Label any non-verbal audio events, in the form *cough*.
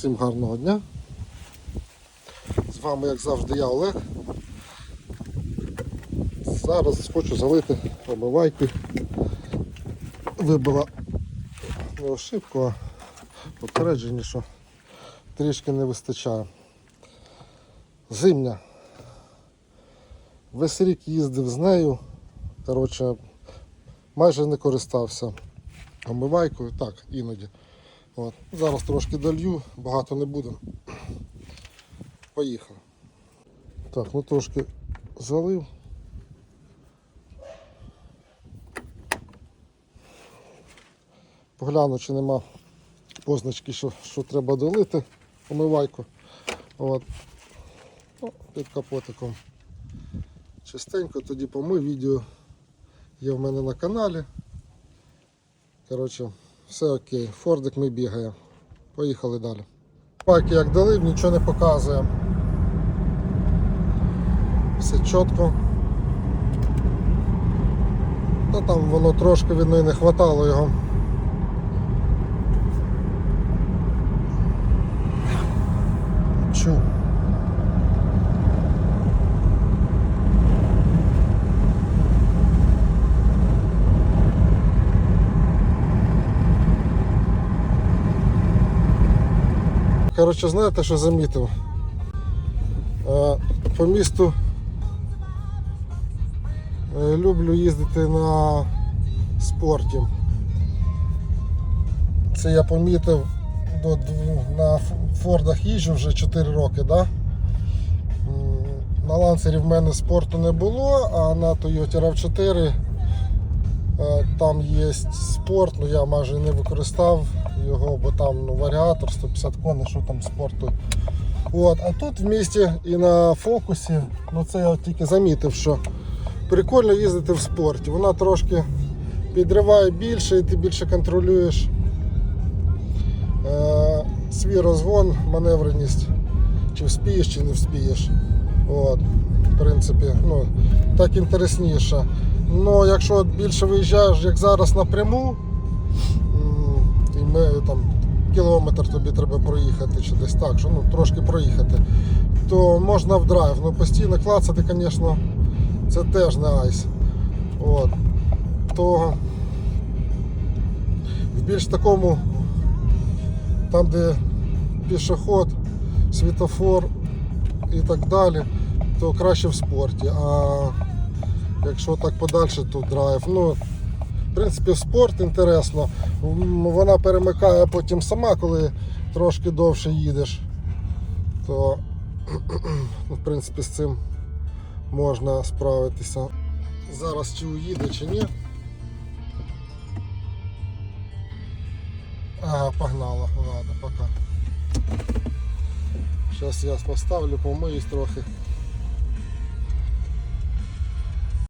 Всім гарного дня. З вами, як завжди, я Олег. Зараз хочу залити омивайки. Вибила не ошибку, а попередження, що трішки не вистачає. Зимня. Весь рік їздив з нею. Коротше, майже не користався омивайкою, так, іноді. От. Зараз трошки долью, багато не буде. Поїхали. Так, ну трошки залив. Погляну, чи нема позначки, що, що треба долити омивайку. От. Ну, під капотиком. Частенько тоді помив відео є в мене на каналі. Коротше, все окей. Фордик ми бігає. Поїхали далі. Пайки як долив, нічого не показує. Все чітко. Та там воно трошки від неї не хватало його. Коротше, знаєте, що замітив? Е, По місту е, люблю їздити на спорті. Це я помітив до, на Фордах їжджу вже 4 роки, да? На ланцері в мене спорту не було, а на Toyota RAV4 е, там є спорт, ну я майже не використав його, бо там ну, варіатор 150 коней, що там спорту. От, а тут в місті і на фокусі, ну це я тільки замітив, що прикольно їздити в спорті. Вона трошки підриває більше і ти більше контролюєш е, свій розгон, маневреність, чи вспієш, чи не вспієш. От, в принципі, ну, так інтересніше. Ну, якщо більше виїжджаєш, як зараз напряму, ми там кілометр тобі треба проїхати, чи десь так, що ну, трошки проїхати, то можна в драйв. Ну, постійно клацати, звісно, це теж не айс. От. То в більш такому там, де пішоход, світофор і так далі, то краще в спорті. А якщо так подальше, то драйв. Ну, в принципі, спорт інтересно. Вона перемикає потім сама, коли трошки довше їдеш. То *clears throat* ну, в принципі з цим можна справитися. Зараз чи уїде, чи ні. Ага, погнала, ладно, пока. Сейчас я поставлю, помиюсь трохи.